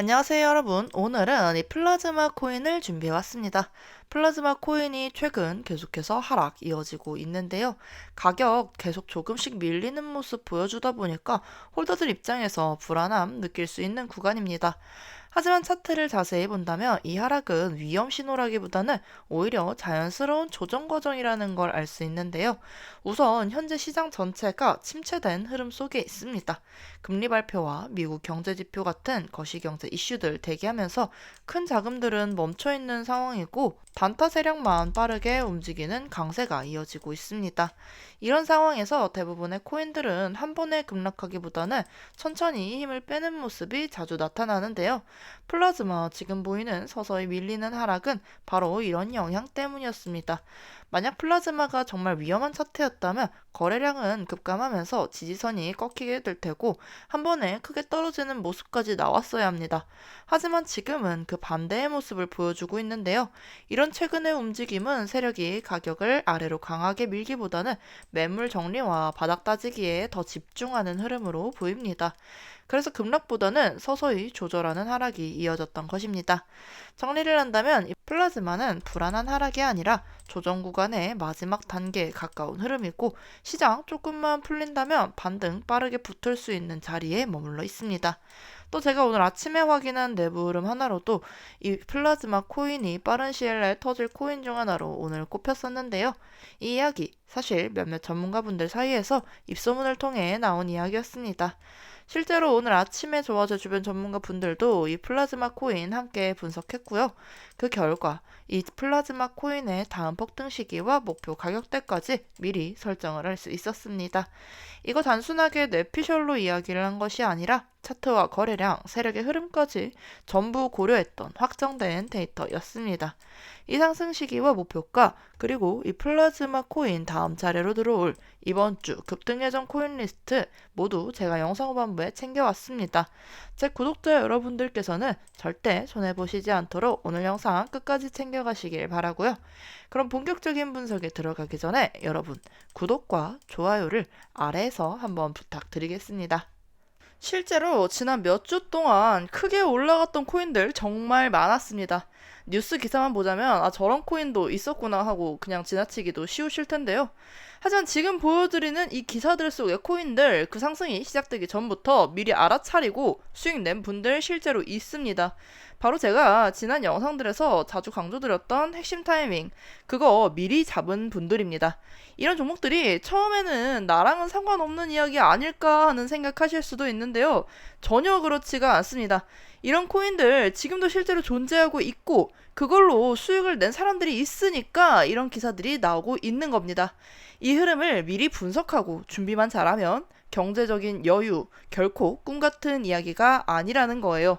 안녕하세요 여러분. 오늘은 이 플라즈마 코인을 준비해 왔습니다. 플라즈마 코인이 최근 계속해서 하락 이어지고 있는데요. 가격 계속 조금씩 밀리는 모습 보여주다 보니까 홀더들 입장에서 불안함 느낄 수 있는 구간입니다 하지만 차트를 자세히 본다면 이 하락은 위험 신호라기보다는 오히려 자연스러운 조정 과정이라는 걸 알 수 있는데요. 우선 현재 시장 전체가 침체된 흐름 속에 있습니다. 금리 발표와 미국 경제 지표 같은 거시경제 이슈들 대기하면서 큰 자금들은 멈춰 있는 상황이고 단타 세력만 빠르게 움직이는 강세가 이어지고 있습니다. 이런 상황에서 대부분의 코인들은 한 번에 급락하기보다는 천천히 힘을 빼는 모습이 자주 나타나는데요. 플라즈마 지금 보이는 서서히 밀리는 하락은 바로 이런 영향 때문이었습니다. 만약 플라즈마가 정말 위험한 차트였다면 거래량은 급감하면서 지지선이 꺾이게 될 테고 한 번에 크게 떨어지는 모습까지 나왔어야 합니다. 하지만 지금은 그 반대의 모습을 보여주고 있는데요. 이런 최근의 움직임은 세력이 가격을 아래로 강하게 밀기보다는 매물 정리와 바닥 따지기에 더 집중하는 흐름으로 보입니다. 그래서 급락보다는 서서히 조절하는 하락이 이어졌던 것입니다. 정리를 한다면 이 플라즈마는 불안한 하락이 아니라 조정 구간 의 마지막 단계에 가까운 흐름이고 시장 조금만 풀린다면 반등 빠르게 붙을 수 있는 자리에 머물러 있습니다. 또 제가 오늘 아침에 확인한 내부 흐름 하나로도 이 플라즈마 코인이 빠른 시일 내에 터질 코인 중 하나로 오늘 꼽혔었는데요. 이 이야기 사실 몇몇 전문가분들 사이에서 입소문을 통해 나온 이야기였습니다. 실제로 오늘 아침에 저와 제 주변 전문가 분들도 이 플라즈마 코인 함께 분석했고요. 그 결과 이 플라즈마 코인의 다음 폭등 시기와 목표 가격대까지 미리 설정을 할 수 있었습니다. 이거 단순하게 뇌피셜로 이야기를 한 것이 아니라 차트와 거래량, 세력의 흐름까지 전부 고려했던 확정된 데이터였습니다. 이 상승 시기와 목표가 그리고 이 플라즈마 코인 다음 차례로 들어올 이번 주 급등 예정 코인 리스트 모두 제가 영상 후반부에 챙겨왔습니다. 제 구독자 여러분들께서는 절대 손해보시지 않도록 오늘 영상 끝까지 챙겨가시길 바라고요. 그럼 본격적인 분석에 들어가기 전에 여러분 구독과 좋아요를 아래에서 한번 부탁드리겠습니다. 실제로 지난 몇 주 동안 크게 올라갔던 코인들 정말 많았습니다. 뉴스 기사만 보자면 아 저런 코인도 있었구나 하고 그냥 지나치기도 쉬우실 텐데요. 하지만 지금 보여드리는 이 기사들 속의 코인들 그 상승이 시작되기 전부터 미리 알아차리고 수익 낸 분들 실제로 있습니다. 바로 제가 지난 영상들에서 자주 강조드렸던 핵심 타이밍, 그거 미리 잡은 분들입니다. 이런 종목들이 처음에는 나랑은 상관없는 이야기 아닐까 하는 생각하실 수도 있는데요. 전혀 그렇지가 않습니다. 이런 코인들 지금도 실제로 존재하고 있고 그걸로 수익을 낸 사람들이 있으니까 이런 기사들이 나오고 있는 겁니다. 이 흐름을 미리 분석하고 준비만 잘하면 경제적인 여유 결코 꿈 같은 이야기가 아니라는 거예요.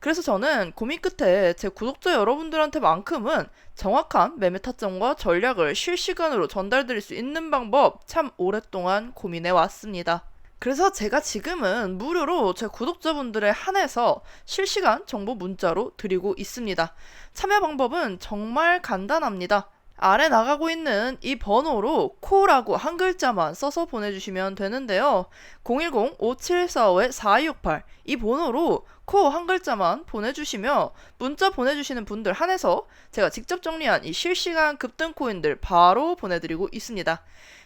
그래서 저는 고민 끝에 제 구독자 여러분들한테만큼은 정확한 매매 타점과 전략을 실시간으로 전달드릴 수 있는 방법 참 오랫동안 고민해 왔습니다. 그래서 제가 지금은 무료로 제 구독자분들에 한해서 실시간 정보 문자로 드리고 있습니다. 참여 방법은 정말 간단합니다. 아래 나가고 있는 이 번호로 코라고 한 글자만 써서 보내주시면 되는데요. 010-5745-4268 이 번호로 코 한 글자만 보내주시면 문자 보내주시는 분들 한해서 제가 직접 정리한 이 실시간 급등 코인들 바로 보내드리고 있습니다.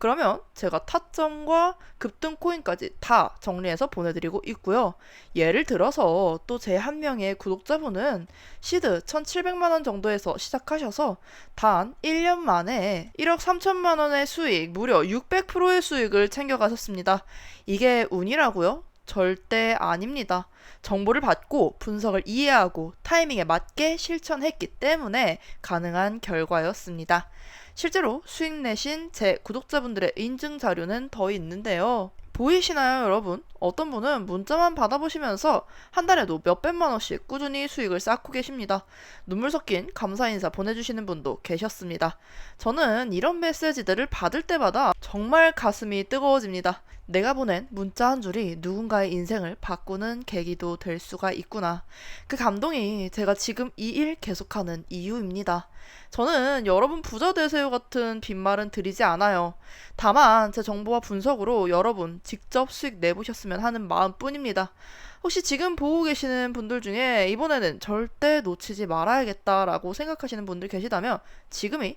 그러면 제가 타점과 급등 코인까지 다 정리해서 보내드리고 있고요. 예를 들어서 또 제 한 명의 구독자분은 시드 1,700만 원 정도에서 시작하셔서 단 1년 만에 1억 3천만 원의 수익, 무려 600%의 수익을 챙겨가셨습니다. 이게 운이라고요? 절대 아닙니다. 정보를 받고 분석을 이해하고 타이밍에 맞게 실천했기 때문에 가능한 결과였습니다. 실제로 수익 내신 제 구독자분들의 인증 자료는 더 있는데요. 보이시나요, 여러분? 어떤 분은 문자만 받아보시면서 한 달에도 몇백만 원씩 꾸준히 수익을 쌓고 계십니다. 눈물 섞인 감사 인사 보내주시는 분도 계셨습니다. 저는 이런 메시지들을 받을 때마다 정말 가슴이 뜨거워집니다. 내가 보낸 문자 한 줄이 누군가의 인생을 바꾸는 계기도 될 수가 있구나. 그 감동이 제가 지금 이 일 계속하는 이유입니다. 저는 여러분 부자 되세요 같은 빈말은 드리지 않아요. 다만 제 정보와 분석으로 여러분 직접 수익 내보셨으면 하는 마음뿐입니다. 혹시 지금 보고 계시는 분들 중에 이번에는 절대 놓치지 말아야겠다라고 생각하시는 분들 계시다면 지금이